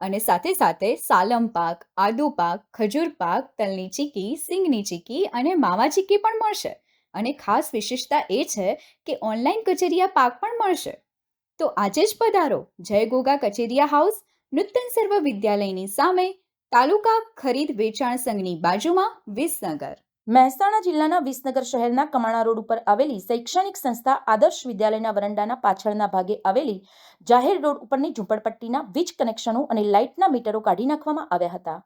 અને સાથે સાથે સાલમ પાક, આદુ પાક, ખજૂર પાક, તલની ચીકી, સિંગની ચીકી અને માવા ચીકી પણ મળશે. અને ખાસ વિશેષતા એ છે કે ઓનલાઈન કચેરિયા પાક પણ મળશે. તો આજે જ પધારો. જય ગોગા કચેરિયા હાઉસ, નૂતન સર્વ વિદ્યાલયની સામે, તાલુકા ખરીદ વેચાણ સંઘની બાજુમાં વિસનગર. મહેસાણા જિલ્લાના વિસનગર શહેરના કમાણા રોડ ઉપર આવેલી શૈક્ષણિક સંસ્થા આદર્શ વિદ્યાલયના વરંડાના પાછળના ભાગે આવેલી જાહેર રોડ ઉપરની ઝૂંપડપટ્ટીના વીજ કનેક્શનો અને લાઇટના મીટરો કાઢી નાખવામાં આવ્યા હતા.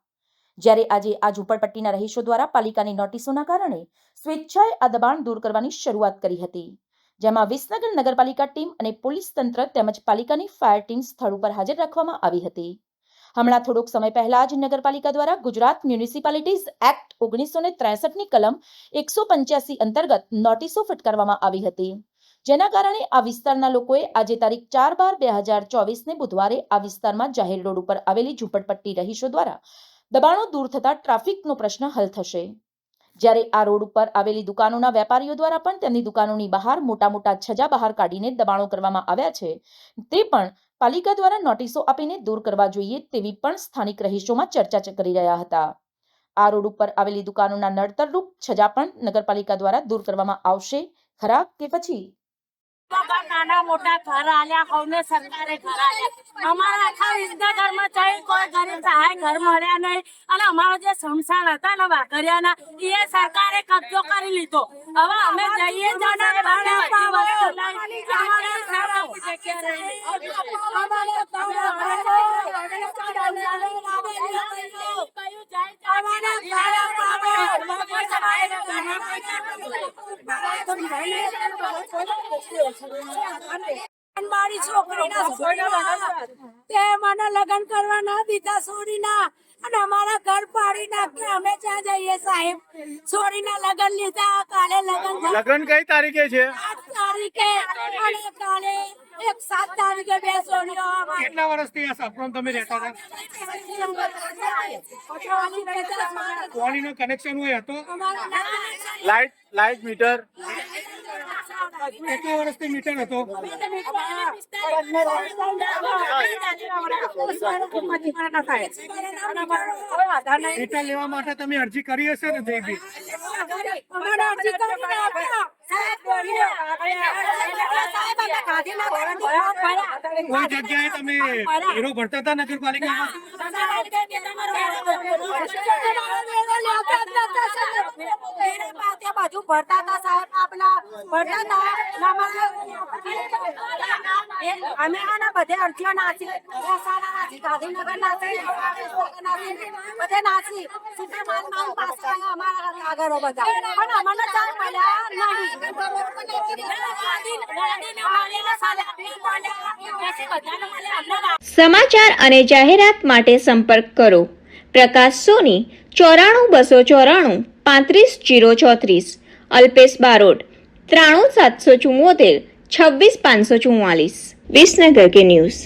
જ્યારે આજે આ ઝૂંપડપટ્ટીના રહીશો દ્વારા પાલિકાની નોટિસોના કારણે સ્વેચ્છાએ આ દબાણ દૂર કરવાની શરૂઆત કરી હતી. જેમાં વિસનગર નગરપાલિકા ટીમ અને પોલીસ તંત્ર તેમજ પાલિકાની ફાયર ટીમ સ્થળ ઉપર હાજર રાખવામાં આવી હતી. હમણાં થોડોક સમય પહેલા જ નગરપાલિકા દ્વારા ગુજરાત મ્યુનિસિપાલિટીઝ એક્ટ ઓગણીસો ને કલમ એકસો અંતર્ગત નોટિસો ફટકારવામાં આવી હતી. જેના કારણે આ વિસ્તારના લોકોએ આજે તારીખ ચાર બાર બે હજાર ચોવીસને બુધવારે આ વિસ્તારમાં જાહેર રોડ ઉપર આવેલી ઝૂંપડપટ્ટી રહીશો દ્વારા દબાણો દૂર થતા ટ્રાફિકનો પ્રશ્ન હલ થશે. જ્યારે આ રોડ ઉપર આવેલી દુકાનોના વેપારીઓ દ્વારા પણ તેમની દુકાનોની બહાર મોટા મોટા છજા બહાર કાઢીને દબાણો કરવામાં આવ્યા છે, તે પણ પાલિકા દ્વારા નોટિસો આપીને દૂર કરવા જોઈએ તેવી પણ સ્થાનિક રહીશોમાં ચર્ચા કરી રહ્યા હતા. આ રોડ ઉપર આવેલી દુકાનોના નડતરરૂપ છજા પણ નગરપાલિકા દ્વારા દૂર કરવામાં આવશે. ખરા કે પછી? નાના મોટા ઘર આલ્યા કોને સરકારે ઘર આલ્યા. અમારા આખા વિસનગરમાં જઈ કોઈ ગરીબ સહાય ઘર મળ્યા નહીં. અને અમારો જે શમશાન હતા ને વાઘરિયાના એ સરકારે કબજો કરી લીધો. હવે અમે જઈએ જ અને બારે બધી વસ્તુ લઈ અમારે સારા જગ્યા રહી. અમારે કયું જાય મારી છોકરીના છોડીના તે મને લગ્ન કરવા ના દીધા છોડીના અને અમારા ઘર પાડી અમે ત્યાં જઈએ સાહેબ. છોડીના લગ્ન લીધા. કાલે લગ્ન લગ્ન કઈ તારીખે છે? આઠ તારીખે. અને કાલે એક સાત તારીખે બે અમારી. કેટલા વર્ષથી આ સાપરોમાં તમે રહેતા હતા? પાણીનો કનેક્શન હોય હતો? Light light meter? કેટલા વર્ષથી મીટર હતો. મીટર લેવા માટે તમે અરજી કરી હશે ને, જયભી? કોઈ જગ્યાએ તમે હીરો ભરતા હતા નગરપાલિકામાં? સમાચાર અને જાહેરાત માટે સંપર્ક કરો. પ્રકાશ સોની ચોરાણું બસો ચોરાણું પાંત્રીસ જીરો ચોત્રીસ. અલ્પેશ બારોટ ત્રાણું સાતસો ચુમ્મોતેર છવ્વીસ પાંચસો ચુમ્માલીસ વિસનગર કે ન્યૂઝ